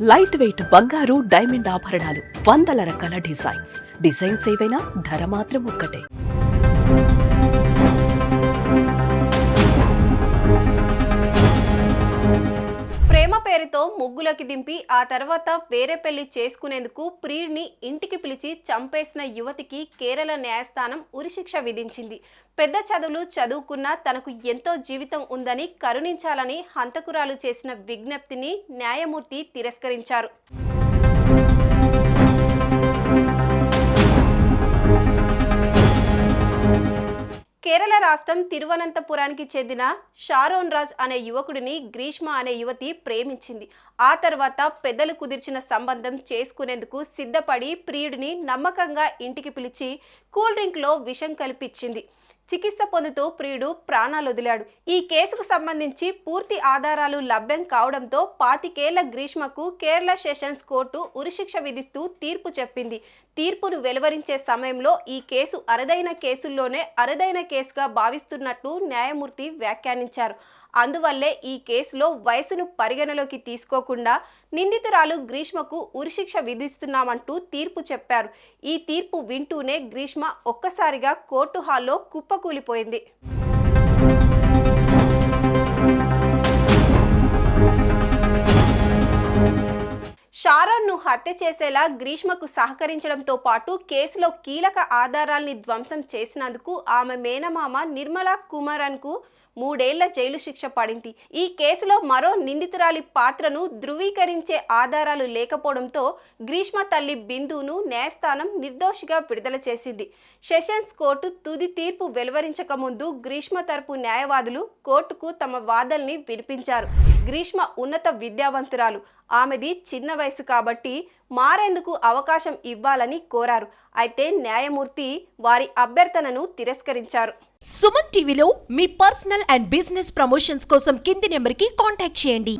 Light weight బంగారు diamond ఆభరణాలు వందల రకాల డిజైన్స్ డిజైన్స్ ఏవైనా ధర మాత్రం ఒక్కటే. ప్రేమ పేరుతో ముగ్గులోకి దింపి ఆ తర్వాత వేరే పెళ్ళి చేసుకునేందుకు ప్రియుడిని ఇంటికి పిలిచి చంపేసిన యువతికి కేరళ న్యాయస్థానం ఉరిశిక్ష విధించింది. పెద్ద చదువులు చదువుకున్న తనకు ఎంతో జీవితం ఉందని కరుణించాలని హంతకురాలు చేసిన విజ్ఞప్తిని న్యాయమూర్తి తిరస్కరించారు. కేరళ రాష్ట్రం తిరువనంతపురానికి చెందిన షారోన్ రాజ్ అనే యువకుడిని గ్రీష్మ అనే యువతి ప్రేమించింది. ఆ తర్వాత పెద్దలు కుదిర్చిన సంబంధం చేసుకునేందుకు సిద్ధపడి ప్రియుడిని నమ్మకంగా ఇంటికి పిలిచి కూల్ డ్రింక్లో విషం కల్పించింది చికిత్స పొందుతూ ప్రియుడు ప్రాణాలు వదిలాడు ఈ కేసుకు సంబంధించి పూర్తి ఆధారాలు లభ్యం కావడంతో పాతికేళ్ళ గ్రీష్మకు కేరళ సెషన్స్ కోర్టు ఉరిశిక్ష విధిస్తూ తీర్పు చెప్పింది. తీర్పును వెలువరించే సమయంలో ఈ కేసు అరుదైన కేసుల్లోనే అరుదైన కేసుగా భావిస్తున్నట్లు న్యాయమూర్తి వ్యాఖ్యానించారు. అందువల్లే ఈ కేసులో వయసును పరిగణలోకి తీసుకోకుండా నిందితురాలు గ్రీష్మకు ఉరిశిక్ష విధిస్తున్నామంటూ తీర్పు చెప్పారు. ఈ తీర్పు వింటూనే గ్రీష్మ ఒక్కసారిగా కోర్టు హాల్లో కుప్పకూలిపోయింది. షారోన్ను హత్య చేసేలా గ్రీష్మకు సహకరించడంతో పాటు కేసులో కీలక ఆధారాల్ని ధ్వంసం చేసినందుకు ఆమె మేనమామ నిర్మలా కుమారన్కు మూడేళ్ళ జైలు శిక్ష పడింది. ఈ కేసులో మరో నిందితురాలి పాత్రను ధృవీకరించే ఆధారాలు లేకపోవడంతో గ్రీష్మ తల్లి బిందును న్యాయస్థానం నిర్దోషిగా విడుదల చేసింది. సెషన్స్ కోర్టు తుది తీర్పు వెలువరించక ముందు గ్రీష్మ తరపు న్యాయవాదులు కోర్టుకు తమ వాదల్ని వినిపించారు. గ్రీష్మ ఉన్నత విద్యావంతురాలు. ఆమెది చిన్న వయసు కాబట్టి మారేందుకు అవకాశం ఇవ్వాలని కోరారు. అయితే న్యాయమూర్తి వారి అభ్యర్థనను తిరస్కరించారు. సుమన్ టీవీలో మీ పర్సనల్ అండ్ బిజినెస్ ప్రమోషన్స్ కోసం కింది నెంబర్కి కాంటాక్ట్ చేయండి.